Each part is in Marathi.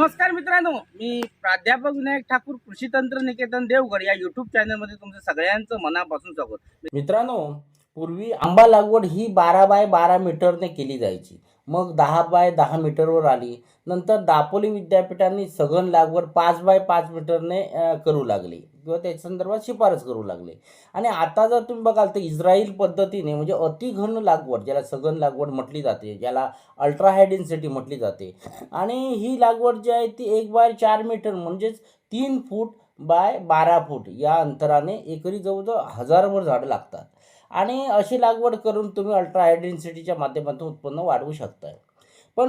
नमस्कार मित्रांनो मी प्राध्यापक विनायक ठाकूर कृषी तंत्र निकेतन देवगड या युट्यूब चॅनलमध्ये तुमचं सगळ्यांचं मनापासून स्वागत. मित्रांनो पूर्वी आंबा लागवड ही बारा बाय बारा मीटरने केली जायची. मग दहा बाय दहा मीटरवर आली. नंतर दापोली विद्यापीठांनी सघन लागवड पाच बाय पाच मीटरने करू लागली. किंवा त्याच्या संदर्भात शिफारस करू लागले. आणि आता जर तुम्ही बघाल तर इस्रायल पद्धतीने म्हणजे अतिघन लागवड ज्याला सघन लागवड म्हटली जाते ज्याला अल्ट्रा हाय डेन्सिटी म्हटली जाते. आणि ही लागवड जी आहे ती एक बाय चार मीटर म्हणजेच तीन फूट बाय बारा फूट या अंतराने एकरी जवळजवळ हजारभर झाडं लागतात. आणि अशी लागवड करून तुम्ही अल्ट्रा हाय डेन्सिटीच्या माध्यमातून उत्पन्न वाढवू शकताय. पण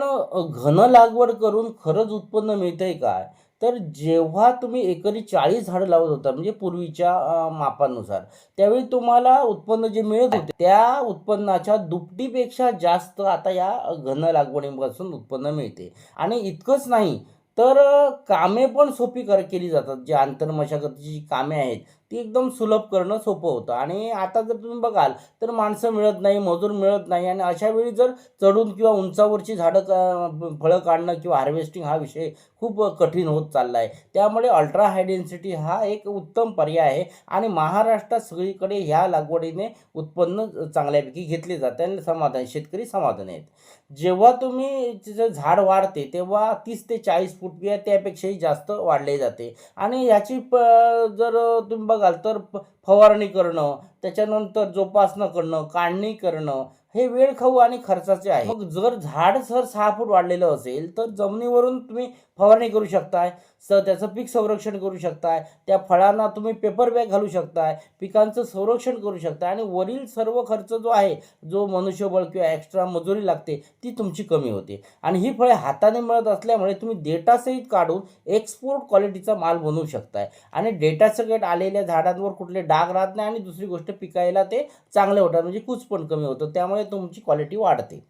घन लागवड करून खरंच उत्पन्न मिळतंय काय तर जेव्हा तुम्ही एकरी चाळीस झाडं लावत होता म्हणजे पूर्वीच्या मापानुसार त्यावेळी तुम्हाला उत्पन्न जे मिळत होते त्या उत्पन्नाच्या दुपटीपेक्षा जास्त आता या घन लागवडीपासून उत्पन्न मिळते. आणि इतकंच नाही तर कामे पण सोपी कर केली जातात. जे आंतरमशागतीची जी कामे आहेत ती एकदम सुलभ करणं सोपं होतं. आणि आता जर तुम्ही बघाल तर माणसं मिळत नाही मजूर मिळत नाही. आणि अशा वेळी जर चढून किंवा उंचावरची झाडं का फळं काढणं किंवा हार्वेस्टिंग हा विषय खूप कठीण होत चालला आहे त्यामुळे अल्ट्रा हाय डेन्सिटी हा एक उत्तम पर्याय आहे. आणि महाराष्ट्रात सगळीकडे ह्या लागवडीने उत्पन्न चांगल्यापैकी घेतले जाते आणि समाधान शेतकरी समाधान आहेत. जेव्हा तुम्ही तिचं झाड वाढते तेव्हा तीस ते चाळीस फूट किंवा त्यापेक्षाही जास्त वाढले जाते. आणि ह्याची प जर तुम्ही घाल तर फवारणी करणं त्याच्यानंतर जोपासना करणं काढणी करणं हे वेळ खाऊ आणि खर्चाचे आहे. मग जर झाड सर सहा फूट वाढलेलं असेल तर जमिनीवरून तुम्ही फवारणी करू शकताय स त्याचं पीक संरक्षण करू शकताय त्या फळांना तुम्ही पेपर बॅग घालू शकताय पिकांचं संरक्षण करू शकताय आणि वरील सर्व खर्च जो आहे जो मनुष्यबळ किंवा एक्स्ट्रा मजुरी लागते ती तुमची कमी होते. आणि ही फळे हाताने मिळत असल्यामुळे तुम्ही डेटासहित काढून एक्सपोर्ट क्वालिटीचा माल बनवू शकताय. आणि डेटासकट आलेल्या झाडांवर कुठले डाग राहत नाही आणि दुसरी गोष्ट पिकायला ते चांगले होतात म्हणजे कूच पण कमी होतं. त्यामुळे तुमची क्वालिटी वाढते.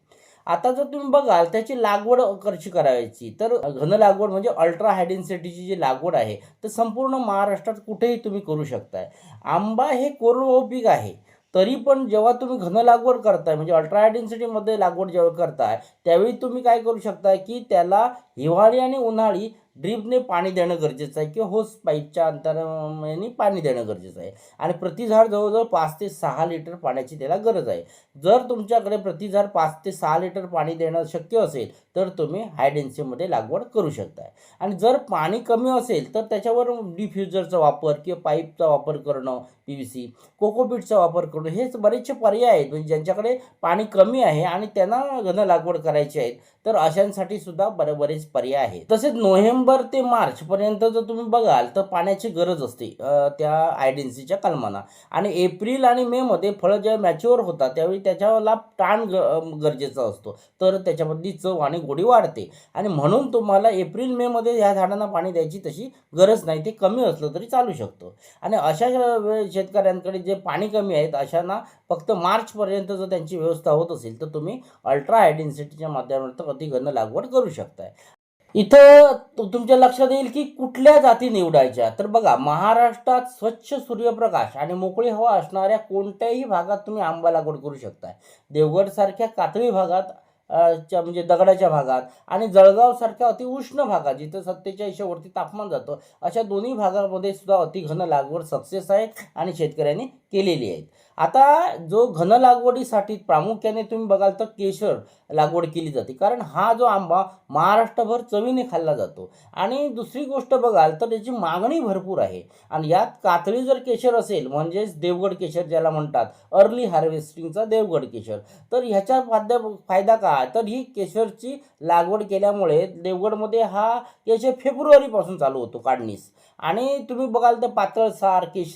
आता जर तुम्ही बघाल त्याची लागवड कशी करायची? तर घन लागवड म्हणजे अल्ट्रा हायडेन्सिटीची जी लागवड आहे तर संपूर्ण महाराष्ट्रात कुठेही तुम्ही करू शकताय. आंबा हे कोरडवाहू पीक आहे. तरी पण जेव्हा तुम्ही घन लागवड करताय म्हणजे अल्ट्रा हाय डेन्सिटीमध्ये लागवड जेव्हा करताय त्यावेळी तुम्ही काय करू शकताय की त्याला हिवाळी आणि उन्हाळी ड्रीपने पाणी देणं गरजेचं आहे किंवा होस पाईपच्या अंतराने पाणी देणं गरजेचं आहे. आणि प्रति झाड जवळजवळ पाच ते सहा लिटर पाण्याची त्याला गरज आहे. जर तुमच्याकडे प्रति झाड पाच ते सहा लिटर पाणी देणं शक्य असेल तर तुम्ही हाय डेन्सिटीमध्ये लागवड करू शकताय. आणि जर पाणी कमी असेल तर त्याच्यावर डिफ्युजरचा वापर किंवा पाईपचा वापर करणं पी व्ही सी कोकोपीटचा वापर करणं हेच बरेचसे पर्याय आहेत. म्हणजे ज्यांच्याकडे पाणी कमी आहे आणि त्यांना घन लागवड करायची आहेत तर अशांसाठी सुद्धा बरे बरेच पर्याय आहेत. तसेच नोव्हेंबर ते मार्चपर्यंत जर तुम्ही बघाल तर पाण्याची गरज असते त्या आयडेन्सीच्या कलमाना. आणि एप्रिल आणि मेमध्ये फळं जेव्हा मॅच्युअर होतात त्यावेळी त्याच्याला टाण ग गरजेचा असतो. तर त्याच्यामधली चव आणि गोडी वाढते. आणि म्हणून तुम्हाला एप्रिल मेमध्ये ह्या झाडांना पाणी द्यायची तशी गरज नाही. ते कमी असलं तरी चालू शकतो. आणि अशा शेतकऱ्यांकडे जे पाणी कमी आहेत अशांना फक्त मार्चपर्यंत जर त्यांची व्यवस्था होत असेल तर तुम्ही अल्ट्रा हाय माध्यमातून अति लागवड करू शकताय. इथं तुमच्या लक्षात येईल की कुठल्या जाती निवडायच्या? तर बघा महाराष्ट्रात स्वच्छ सूर्यप्रकाश आणि मोकळी हवा असणाऱ्या कोणत्याही भागात तुम्ही आंबा लागवड करू शकताय. देवगडसारख्या कातळी भागात च्या म्हणजे दगडाच्या भागात आणि जळगावसारख्या अति उष्ण भागात जिथं सत्तेचाळीसवरती तापमान जातं अशा दोन्ही भागामध्ये सुद्धा अतिघन लागवड सक्सेस आहेत आणि शेतकऱ्यांनी केलेली आहेत आता जो घन लागवडीसाठी प्रामुख्याने तुम्ही बघाल तर केशर लागवड केली जाते. कारण हा जो आंबा महाराष्ट्रभर चवीने खाल्ला जातो. आणि दुसरी गोष्ट बघाल तर त्याची मागणी भरपूर आहे. आणि यात कातळी जर केशर असेल म्हणजेच देवगड केशर ज्याला म्हणतात अर्ली हार्वेस्टिंगचा देवगड केशर तर ह्याच्या फायदा फायदा काय? तर ही केशरची लागवड केल्यामुळे देवगडमध्ये हा केशर फेब्रुवारीपासून चालू होतो काढणीस. आणि तुम्ही बघाल तर पातळसार केशर